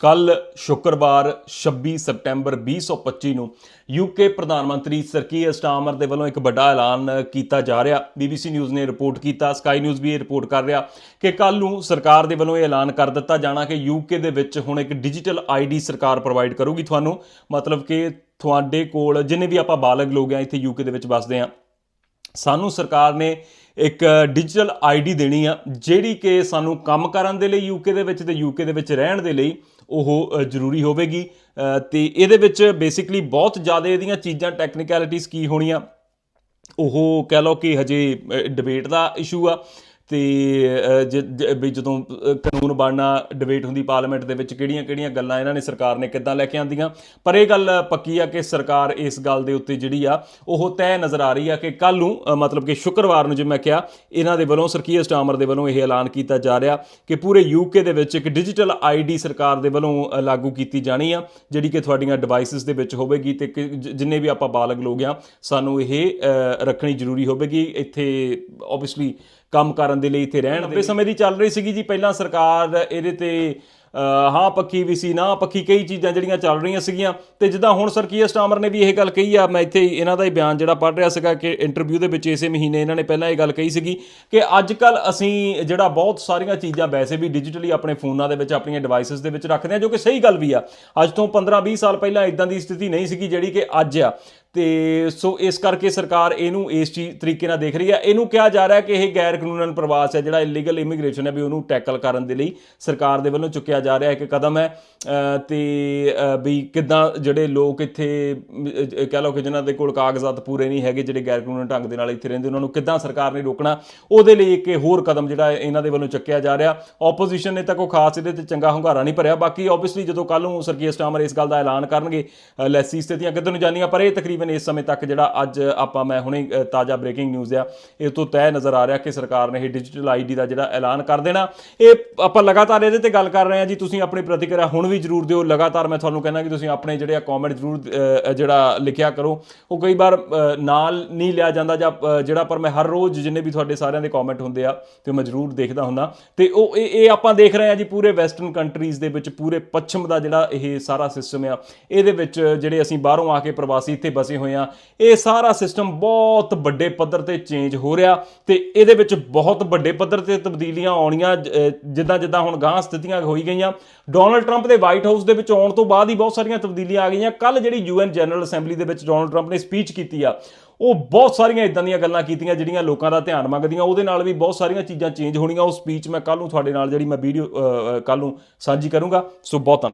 ਕੱਲ ਸ਼ੁੱਕਰਵਾਰ 26 ਸਤੰਬਰ 2025 ਨੂੰ ਯੂਕੇ ਪ੍ਰਧਾਨ ਮੰਤਰੀ ਸਰਕੀਅਰ ਸਟਾਰਮਰ ਦੇ ਵੱਲੋਂ ਇੱਕ ਵੱਡਾ ਐਲਾਨ ਕੀਤਾ ਜਾ ਰਿਹਾ। BBC ਨਿਊਜ਼ ਨੇ ਰਿਪੋਰਟ ਕੀਤਾ, ਸਕਾਈ ਨਿਊਜ਼ ਵੀ ਇਹ ਰਿਪੋਰਟ ਕਰ ਰਿਹਾ ਕਿ ਕੱਲ ਨੂੰ ਸਰਕਾਰ ਦੇ ਵੱਲੋਂ ਇਹ ਐਲਾਨ ਕਰ ਦਿੱਤਾ ਜਾਣਾ ਕਿ ਯੂਕੇ ਦੇ ਵਿੱਚ ਹੁਣ ਇੱਕ ਡਿਜੀਟਲ ਆਈਡੀ ਸਰਕਾਰ ਪ੍ਰੋਵਾਈਡ ਕਰੂਗੀ। ਤੁਹਾਨੂੰ ਮਤਲਬ ਕਿ ਤੁਹਾਡੇ ਕੋਲ ਜਿੰਨੇ ਵੀ ਆਪਾਂ ਬਾਲਗ ਲੋਕ ਆ, ਇੱਥੇ ਯੂਕੇ ਦੇ ਵਿੱਚ ਵੱਸਦੇ ਆ, ਸਾਨੂੰ ਸਰਕਾਰ ਨੇ ਇੱਕ ਡਿਜੀਟਲ ਆਈਡੀ ਦੇਣੀ ਆ ਜਿਹੜੀ ਕਿ ਸਾਨੂੰ ਕੰਮ ਕਰਨ ਦੇ ਲਈ ਯੂਕੇ ਦੇ ਵਿੱਚ ਤੇ ਯੂਕੇ ਦੇ ਵਿੱਚ ਰਹਿਣ ਦੇ ਲਈ ਉਹ ਜ਼ਰੂਰੀ ਹੋਵੇਗੀ। ਅ, ਤੇ ਇਹਦੇ ਵਿੱਚ ਬੇਸਿਕਲੀ ਬਹੁਤ ਜ਼ਿਆਦਾ ਇਹਦੀਆਂ ਚੀਜ਼ਾਂ ਟੈਕਨੀਕੈਲਿਟੀਜ਼ ਕੀ ਹੋਣੀਆਂ ਉਹ ਕਹਿ ਲਓ ਕਿ ਹਜੇ ਡਿਬੇਟ ਦਾ ਇਸ਼ੂ ਆ। ਤੇ ਜ- ਵੀ ਜਦੋਂ ਕਾਨੂੰਨ ਬਣਨਾ ਡਿਬੇਟ ਹੁੰਦੀ ਪਾਰਲੀਮੈਂਟ ਦੇ ਵਿੱਚ ਕਿਹੜੀਆਂ-ਕਿਹੜੀਆਂ ਗੱਲਾਂ ਇਹਨਾਂ ਨੇ ਸਰਕਾਰ ਨੇ ਕਿੱਦਾਂ ਲੈ ਕੇ ਆਂਦੀਆਂ? ਪਰ ਇਹ ਗੱਲ ਪੱਕੀ ਆ ਕਿ ਸਰਕਾਰ ਇਸ ਗੱਲ ਦੇ ਉੱਤੇ ਜਿਹੜੀ ਆ, ਉਹ ਤੈਅ ਨਜ਼ਰ ਆ ਰਹੀ ਆ ਕਿ ਕੱਲ ਨੂੰ ਮਤਲਬ ਕਿ ਸ਼ੁੱਕਰਵਾਰ ਨੂੰ ਜਿਵੇਂ ਮੈਂ ਕਿਹਾ, ਇਹਨਾਂ ਦੇ ਵੱਲੋਂ ਸਰਕੀਅਰ ਸਟਾਮਰ ਦੇ ਵੱਲੋਂ ਇਹ ਐਲਾਨ ਕੀਤਾ ਜਾ ਰਿਹਾ ਕਿ ਪੂਰੇ ਯੂਕੇ ਦੇ ਵਿੱਚ ਇੱਕ ਡਿਜੀਟਲ ਆਈਡੀ ਸਰਕਾਰ ਦੇ ਵੱਲੋਂ ਲਾਗੂ ਕੀਤੀ ਜਾਣੀ ਆ, ਜਿਹੜੀ ਕਿ ਤੁਹਾਡੀਆਂ ਡਿਵਾਈਸਸ ਦੇ ਵਿੱਚ ਹੋਵੇਗੀ ਤੇ ਕਿ ਜਿੰਨੇ ਵੀ ਆਪਾਂ ਬਾਲਗ ਲੋਕ ਆ, ਸਾਨੂੰ ਇਹ ਰੱਖਣੀ ਜ਼ਰੂਰੀ ਹੋਵੇਗੀ। ਇੱਥੇ ਆਬਵੀਅਸਲੀ ਕੰਮ ਕਰਨ ਦੇ ਲਈ ਇੱਥੇ ਰਹਿਣ ਦੇ ਸਮੇਂ ਦੀ ਚੱਲ ਰਹੀ ਸੀਗੀ ਜੀ। ਪਹਿਲਾਂ ਸਰਕਾਰ ਇਹਦੇ ਤੇ ਹਾਂ ਪੱਕੀ ਵੀ ਸੀ ਨਾ ਪੱਕੀ ਕਈ ਚੀਜ਼ਾਂ ਜਿਹੜੀਆਂ ਚੱਲ ਰਹੀਆਂ ਸੀਗੀਆਂ। ਤੇ ਜਿੱਦਾਂ ਹੁਣ ਸਰਕੀਅਰ ਸਟਾਮਰ ਨੇ ਵੀ ਇਹ ਗੱਲ ਕਹੀ ਆ। ਮੈਂ ਇੱਥੇ ਇਹਨਾਂ ਦਾ ਹੀ ਬਿਆਨ ਜਿਹੜਾ ਪੜ੍ਹ ਰਿਹਾ ਸੀਗਾ ਕਿ ਇੰਟਰਵਿਊ ਦੇ ਵਿੱਚ ਇਸੇ ਮਹੀਨੇ ਇਹਨਾਂ ਨੇ ਪਹਿਲਾਂ ਇਹ ਗੱਲ ਕਹੀ ਸੀਗੀ ਕਿ ਅੱਜ ਕੱਲ ਅਸੀਂ ਜਿਹੜਾ ਬਹੁਤ ਸਾਰੀਆਂ ਚੀਜ਼ਾਂ ਵੈਸੇ ਵੀ ਡਿਜੀਟਲੀ ਆਪਣੇ ਫੋਨਾਂ ਦੇ ਵਿੱਚ ਆਪਣੀਆਂ ਡਿਵਾਈਸਸ ਦੇ ਵਿੱਚ ਰੱਖਦੇ ਆ ਜੋ ਕਿ ਸਹੀ ਗੱਲ ਵੀ ਆ। ਅੱਜ ਤੋਂ 15-20 ਸਾਲ ਪਹਿਲਾਂ ਇਦਾਂ ਦੀ ਸਥਿਤੀ ਨਹੀਂ ਸੀਗੀ ਜਿਹੜੀ ਕਿ ਅੱਜ ਆ। ਤੇ ਸੋ ਇਸ ਕਰਕੇ ਸਰਕਾਰ ਇਹਨੂੰ ਇਸ ਚੀਜ਼ ਤਰੀਕੇ ਨਾਲ ਦੇਖ ਰਹੀ ਹੈ। ਇਹਨੂੰ ਕਿਹਾ ਜਾ ਰਿਹਾ ਕਿ ਇਹ ਗੈਰ ਕਾਨੂੰਨ ਪ੍ਰਵਾਸ ਹੈ ਜਿਹੜਾ ਇਲੀਗਲ ਇਮੀਗ੍ਰੇਸ਼ਨ ਹੈ ਵੀ ਉਹਨੂੰ ਟੈਕਲ ਕਰਨ ਦੇ ਲਈ ਸਰਕਾਰ ਦੇ ਵੱਲੋਂ ਚੁੱਕਿਆ ਜਾ ਰਿਹਾ ਇੱਕ ਕਦਮ ਹੈ। ਅ, ਤੇ ਵੀ ਕਿਦਾਂ ਜਿਹੜੇ ਲੋਕ ਇੱਥੇ ਕਹਿ ਲਓ ਕਿ ਜਿਨ੍ਹਾਂ ਦੇ ਕੋਲ ਕਾਗਜ਼ਾਤ ਪੂਰੇ ਨਹੀਂ ਹੈਗੇ ਜਿਹੜੇ ਗੈਰ ਕਾਨੂੰਨੀ ਢੰਗ ਦੇ ਨਾਲ ਇੱਥੇ ਰਹਿੰਦੇ ਉਹਨਾਂ ਨੂੰ ਕਿਦਾਂ ਸਰਕਾਰ ਨੇ ਰੋਕਣਾ ਉਹਦੇ ਲਈ ਇੱਕ ਹੋਰ ਕਦਮ ਜਿਹੜਾ ਇਹਨਾਂ ਦੇ ਵੱਲੋਂ ਚੱਕਿਆ ਜਾ ਰਿਹਾ। ਆਪੋਜੀਸ਼ਨ ਨੇ ਤਾਂ ਕੋਈ ਖਾਸ ਇਹਦੇ ਤੇ ਚੰਗਾ ਹੁੰਗਾਰਾ ਨਹੀਂ ਭਰਿਆ। ਬਾਕੀ ਆਬਵੀਅਸਲੀ ਜਦੋਂ ਕੱਲ ਨੂੰ ਸਰਕੀਅਰ ਸਟਾਮਰ ਇਸ ਗੱਲ ਦਾ ਐਲਾਨ ਕਰਨਗੇ ਲੈਸੀ ਸਥਿਤੀਆਂ ਕਿੱਧਰ ਨੂੰ ਜਾਣੀਆਂ ਪਰ ਇਹ ਤਕਰੀਬਨ ਇਸ ਸਮੇਂ ਤੱਕ ਜਿਹੜਾ ਅੱਜ ਆਪਾਂ ਮੈਂ ਹੁਣੇ ਤਾਜ਼ਾ ਬ੍ਰੇਕਿੰਗ ਨਿਊਜ਼ ਆ, ਇਹ ਤੋਂ ਤੈਅ ਨਜ਼ਰ ਆ ਰਿਹਾ ਕਿ ਸਰਕਾਰ ਨੇ ਇਹ ਡਿਜੀਟਲ ਆਈਡੀ ਦਾ ਜਿਹੜਾ ਐਲਾਨ ਕਰ ਦੇਣਾ। ਇਹ ਆਪਾਂ ਲਗਾਤਾਰ ਇਹਦੇ ਤੇ ਗੱਲ ਕਰ ਰਹੇ ਹਾਂ ਜੀ, ਤੁਸੀਂ ਆਪਣੀ ਪ੍ਰਤੀਕਿਰਿਆ ਹੁਣ ਵੀ ਜਰੂਰ ਦਿਓ। ਲਗਾਤਾਰ ਮੈਂ ਤੁਹਾਨੂੰ ਕਹਿੰਦਾ ਕਿ ਤੁਸੀਂ ਆਪਣੇ ਜਿਹੜੇ ਆ ਕਮੈਂਟ ਜਰੂਰ ਜਿਹੜਾ ਲਿਖਿਆ ਕਰੋ। ਉਹ ਕਈ ਵਾਰ ਨਾਲ ਨਹੀਂ ਲਿਆ ਜਾਂਦਾ ਜਾਂ ਜਿਹੜਾ ਪਰ ਮੈਂ ਹਰ ਰੋਜ਼ ਜਿੰਨੇ ਵੀ ਤੁਹਾਡੇ ਸਾਰਿਆਂ ਦੇ ਕਮੈਂਟ ਹੁੰਦੇ ਆ, ਤੇ ਮੈਂ ਜਰੂਰ ਦੇਖਦਾ ਹੁੰਦਾ। ਤੇ ਉਹ, ਇਹ ਆਪਾਂ ਦੇਖ ਰਹੇ ਹਾਂ ਜੀ, ਪੂਰੇ ਵੈਸਟਰਨ ਕੰਟਰੀਜ਼ ਦੇ ਵਿੱਚ, ਪੂਰੇ ਪੱਛਮ ਦਾ ਜਿਹੜਾ ਇਹ ਸਾਰਾ ਸਿਸਟਮ ਆ, ਇਹਦੇ ਵਿੱਚ ਜਿਹੜੇ ਅਸੀਂ ਬਾਹਰੋਂ ਆ ਕੇ ਪ੍ਰਵਾਸੀ ਇੱਥੇ ਬਸੇ ਹੋਏ ਆ ਇਹ ਸਾਰਾ ਸਿਸਟਮ ਬਹੁਤ ਵੱਡੇ ਪੱਧਰ ਤੇ ਚੇਂਜ ਹੋ ਰਿਹਾ ਤੇ ਇਹਦੇ ਵਿੱਚ ਬਹੁਤ ਵੱਡੇ ਪੱਧਰ ਤੇ ਤਬਦੀਲੀਆਂ ਆਉਣੀਆਂ ਜਿੱਦਾਂ ਜਿੱਦਾਂ ਹੁਣ ਗਾਂ ਸਥਿਤੀਆਂ ਹੋਈ ਗਈਆਂ। ਡੋਨਲਡ ਟਰੰਪ ਦੇ ਵਾਈਟ ਹਾਊਸ ਦੇ ਵਿੱਚ ਆਉਣ ਤੋਂ ਬਾਅਦ ਹੀ ਬਹੁਤ ਸਾਰੀਆਂ ਤਬਦੀਲੀਆਂ ਆ ਗਈਆਂ। ਕੱਲ ਜਿਹੜੀ ਯੂਐਨ ਜਨਰਲ ਅਸੈਂਬਲੀ ਦੇ ਵਿੱਚ ਡੋਨਲਡ ਟਰੰਪ ਨੇ ਸਪੀਚ ਕੀਤੀ ਆ, ਉਹ ਬਹੁਤ ਸਾਰੀਆਂ ਇਦਾਂ ਦੀਆਂ ਗੱਲਾਂ ਕੀਤੀਆਂ ਜਿਹੜੀਆਂ ਲੋਕਾਂ ਦਾ ਧਿਆਨ ਮੰਗਦੀਆਂ। ਉਹਦੇ ਨਾਲ ਵੀ ਬਹੁਤ ਸਾਰੀਆਂ ਚੀਜ਼ਾਂ ਚੇਂਜ ਹੋਣੀਆਂ। ਉਹ ਸਪੀਚ ਮੈਂ ਕੱਲ ਨੂੰ ਤੁਹਾਡੇ ਨਾਲ ਜਿਹੜੀ ਮੈਂ ਵੀਡੀਓ ਕੱਲ ਨੂੰ ਸਾਂਝੀ ਕਰੂੰਗਾ। ਸੋ ਬਹੁਤ ਧੰਨਵਾਦ